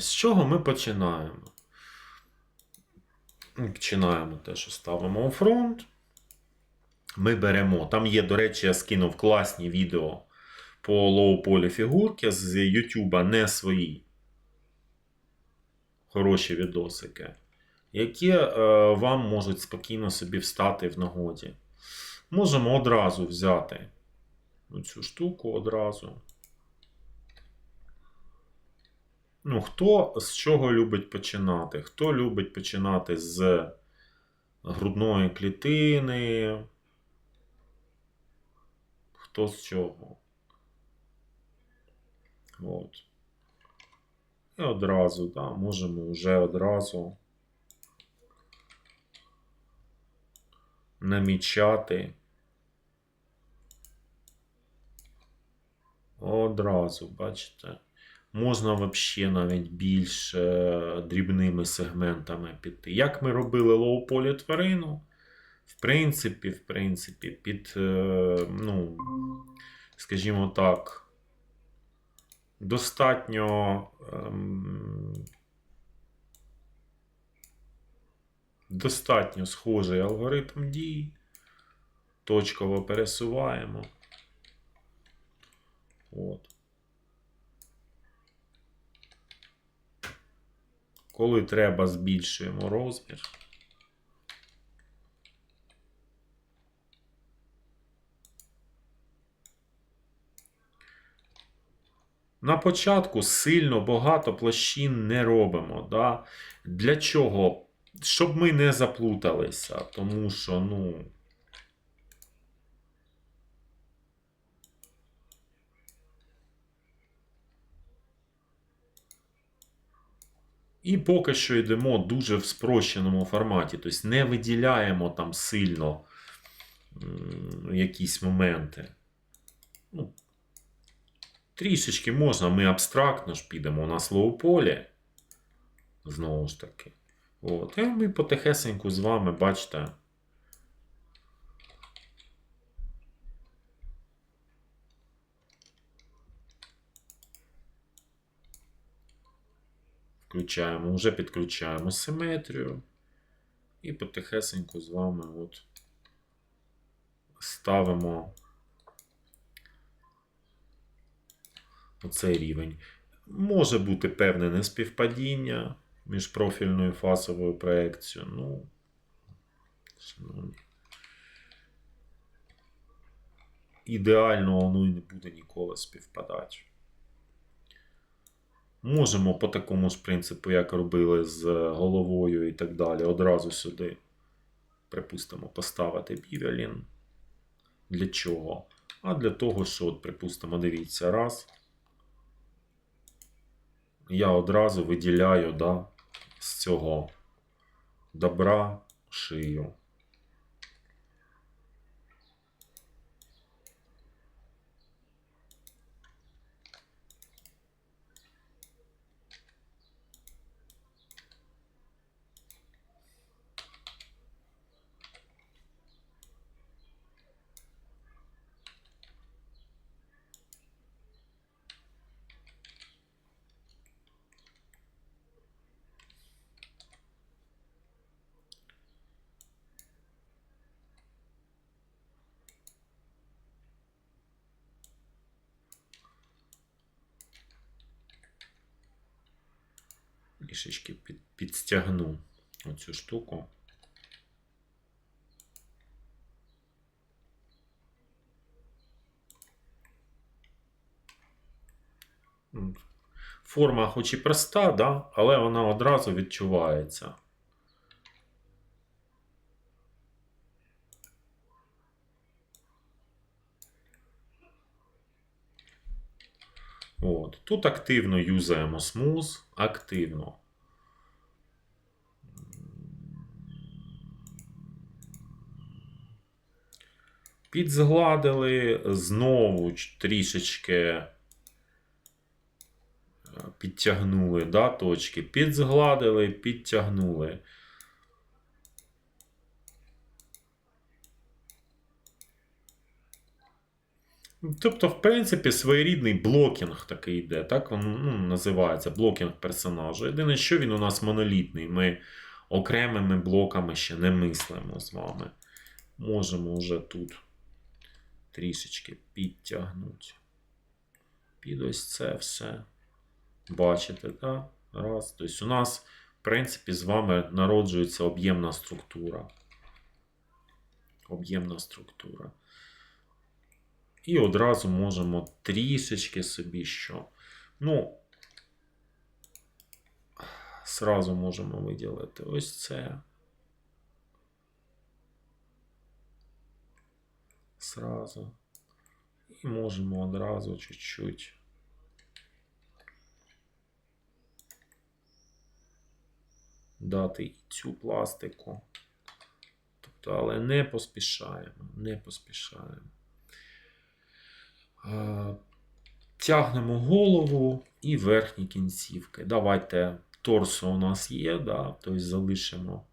З чого ми починаємо? Починаємо те, що ставимо у фронт. Ми беремо. Там є, до речі, я скинув класні відео по лоу-полі фігурки з YouTube, не свої. Хороші відосики, які е, вам можуть спокійно собі встати в нагоді. Можемо одразу взяти цю штуку одразу. Ну, хто з чого любить починати? Хто любить починати з грудної клітини? Хто з чого? От. І одразу, да, можемо вже одразу намічати. Одразу, бачите? Можна взагалі навіть більш е, дрібними сегментами піти. Як ми робили лоу-полі тварину, в принципі, в принципі, під, е, ну, скажімо так, достатньо. ем, Достатньо схожий алгоритм дій. Точково пересуваємо. От. Коли треба, збільшуємо розмір. На початку сильно багато площин не робимо. Да? Для чого? Щоб ми не заплуталися, тому що, ну. І поки що йдемо дуже в спрощеному форматі, тобто не виділяємо там сильно якісь моменти. Ну, трішечки можна, ми абстрактно ж підемо на словополі. Знову ж таки. От. І ми потихесеньку з вами, бачите. Включаємо, вже підключаємо симетрію. І потихесеньку з вами от ставимо оцей рівень. Може бути певне неспівпадіння між профільною фасовою проекцією. Ну, шановні. Ідеально воно і не буде ніколи співпадати. Можемо по такому ж принципу, як робили з головою і так далі, одразу сюди, припустимо, поставити бівелін. Для чого? А для того, що, от, припустимо, дивіться, раз. Я одразу виділяю да, з цього добра шию. Трішечки під, підстягну оцю штуку. Форма хоч і проста, да? але вона одразу відчувається. От. Тут активно юзаємо смуз, активно. Підзгладили знову трішечки е, підтягнули да, точки. Підзгладили, підтягнули. Тобто, в принципі, своєрідний блокінг такий йде, так він ну, називається блокінг персонажа. Єдине, що він у нас монолітний. Ми окремими блоками ще не мислимо з вами. Можемо вже тут трішечки підтягнути. Під ось це все. Бачите, так? Раз. Тобто у нас, в принципі, з вами народжується об'ємна структура. Об'ємна структура. І одразу можемо трішечки собі що. Ну, сразу можемо виділити ось це. Сразу. І можемо одразу чуть-чуть. Дати і цю пластику. Тобто, але не поспішаємо. Не поспішаємо. Тягнемо голову і верхні кінцівки. Давайте торсо у нас є, да, тобто залишимо